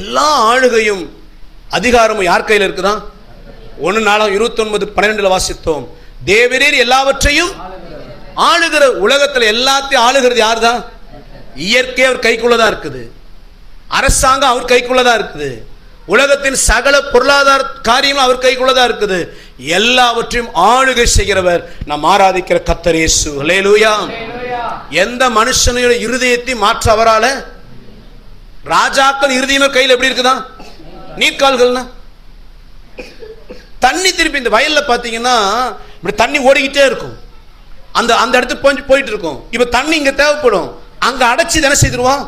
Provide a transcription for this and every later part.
எல்லா ஆளுகையும் அதிகாரமும் யார் கையில் இருக்குதான் ஒன்று நாளாக இருபத்தொன்பது பன்னிரெண்டுல வாசித்தோம். தேவரீர் எல்லாவற்றையும் ஆளுகிற உலகத்தில் எல்லாத்தையும் ஆளுகிறது யார் தான் இயற்கை அவர் கைக்குள்ளதான் இருக்குது. அரசாங்கம் அவர் கைக்குள்ளதான் இருக்குது. உலகத்தின் சகல பொருளாதார காரியமும் அவர் கைக்குள்ளதான் இருக்குது. எல்லாவற்றையும் ஆளுகை செய்கிறவர் நாம் ஆராதிக்கிற கத்தரேசு இயேசு. எந்த மனுஷனுடைய இருதயத்தை மாற்ற அவரால் ராஜாக்கள் இருதயமே கையில் எப்படி இருக்குதா? நீர்க்கால்கள்னா? தண்ணி திருப்பி இந்த வயலில் பார்த்தீங்கன்னா இப்படி தண்ணி ஓடிக்கிட்டே இருக்கும். அந்த அந்த இடத்துக்கு போய் போயிட்டு இருக்கும். இப்போ தண்ணி இங்கே தேவைப்படும். அங்கே அடைச்சி தானே செய்திருவான்?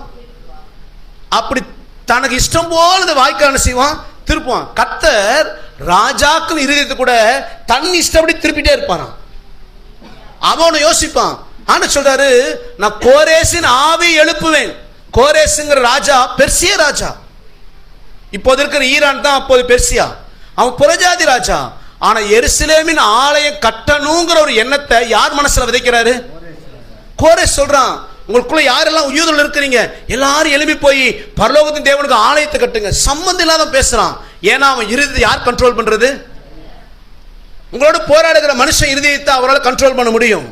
அப்படி தனக்கு இஷ்டம் போல இந்த வாய்க்கால் என்ன செய்வான்? திருப்புவான். கத்தர் ராஜாக்கள் இருதயத்தை கூட தண்ணி இஷ்டப்படி திருப்பிட்டே இருப்பாராம். அவனை யோசிப்பான். ஆனா சொல்றாரு நான் கோரேசின் ஆவி எழுப்புவேன். கோரேஸுங்கிற ராஜா பெர்சிய ராஜா. இப்போது இருக்கிற ஈரான் தான் அப்போது பெர்சியா. அவன் புறஜாதி ராஜா. ஆனா எருசலேமின் ஆலயம் கட்டணுங்கிற ஒரு எண்ணத்தை யார் மனசுல விதைக்கிறாரு? கோரேஸ் சொல்றான் உங்களுக்குள்ள யாரெல்லாம் உயிரில் இருக்கிறீங்க? எல்லாரும் எழுப்பி போய் பரலோகத்தின் தேவனுக்கு ஆலயத்தை கட்டுங்க. சம்மந்தம் இல்லாத பேசுறான். ஏன்னா அவன் இறுதி யார் கண்ட்ரோல் பண்றது? உங்களோட போராடுகிற மனுஷன் இருதயத்தை அவரால் கண்ட்ரோல் பண்ண முடியும்.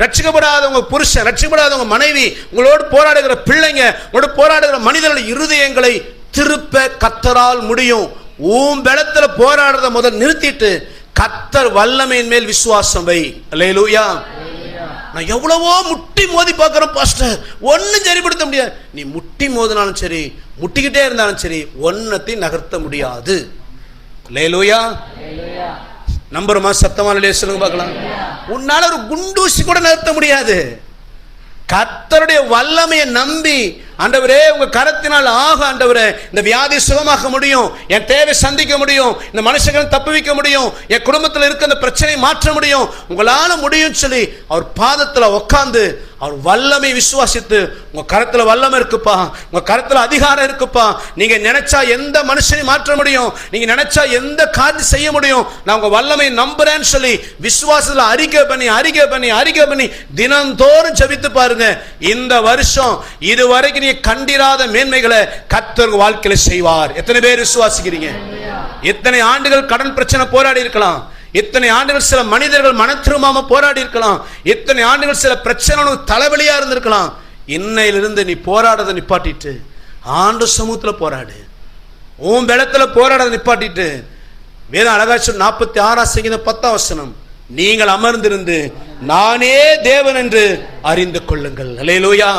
ரட்சிக்கப்படாதவங்க புருஷன் ரட்சிக்கப்படாதவங்க மனைவி உங்களோடு போராடுகிற பிள்ளைங்க உங்களோட போராடுகிற மனிதர்கள் இருதயங்களை திருப்ப கத்தரால் முடியும். ஊம் பலத்தில் போராடுறத முதல் நிறுத்திட்டு கத்தர் வல்லமையின் மேல் விசுவாசம் வை. அல்லேலூயா. நான் எவ்வளவோ முட்டி மோதி பார்க்குறேன் பாஸ்டர். ஒன்றும் சரிப்படுத்த முடியாது. நீ முட்டி மோதினாலும் சரி முட்டிக்கிட்டே இருந்தாலும் சரி ஒன்றத்தையும் நகர்த்த முடியாது. லேலூயா நம்புறமா? சத்தமான இல்லையா சொல்லுங்க பார்க்கலாம். உன்னால ஒரு குண்டூசி கூட நிறுத்த முடியாது. கர்த்தருடைய வல்லமையை நம்பி ஆண்டவரே உங்க கரத்தினால் ஆக ஆண்டவரே இந்த வியாதி சுகமாக்க முடியும் என் தேவை சந்திக்க முடியும் இந்த மனுஷங்களை தப்பு வைக்க முடியும் என் குடும்பத்தில் இருக்க அந்த பிரச்சனையை மாற்ற முடியும் உங்களால் முடியும் சொல்லி அவர் பாதத்தில் உட்காந்து அவர் வல்லமை விசுவாசித்து உங்க கரத்துல வல்லமை இருக்குப்பா உங்க கரத்துல அதிகாரம் இருக்குப்பா. நீங்க நினைச்சா எந்த மனுஷனையும் மாற்ற முடியும்? நீங்க நினைச்சா எந்த காரியம் செய்ய முடியும்? நான் உங்க வல்லமை நம்புறேன்னு சொல்லி விசுவாசத்துல அறிக்கை பண்ணி அறிக்கை பண்ணி அறிக்கை பண்ணி தினந்தோறும் ஜெபித்து பாருங்க. இந்த வருஷம் இதுவரைக்கும் நீங்க கண்டிராத மேன்மைகளை கத்தர் வாழ்க்கையில செய்வார். எத்தனை பேர் விசுவாசிக்கிறீங்க? எத்தனை ஆண்டுகள் கடன் பிரச்சனை போராடி இருக்கலாம். இத்தனை ஆண்டுகள் சில மனிதர்கள் மன திரும்பாம போராடி இருக்கலாம். இத்தனை ஆண்டுகள் சில பிரச்சனை தலைவலியா இருந்திருக்கலாம். இன்னையிலிருந்து நீ போராடுறதை நிப்பாட்டிட்டு ஆண்டு சமூகத்தில் போராடு. உன் பலத்துல போராட நிப்பாட்டிட்டு. வேதம் அழகா சொல்லி நாற்பத்தி ஆறாம் சங்கீதம் பத்தாம் வசனம். நீங்கள் அமர்ந்திருந்து நானே தேவன் என்று அறிந்து கொள்ளுங்கள். அல்லேலூயா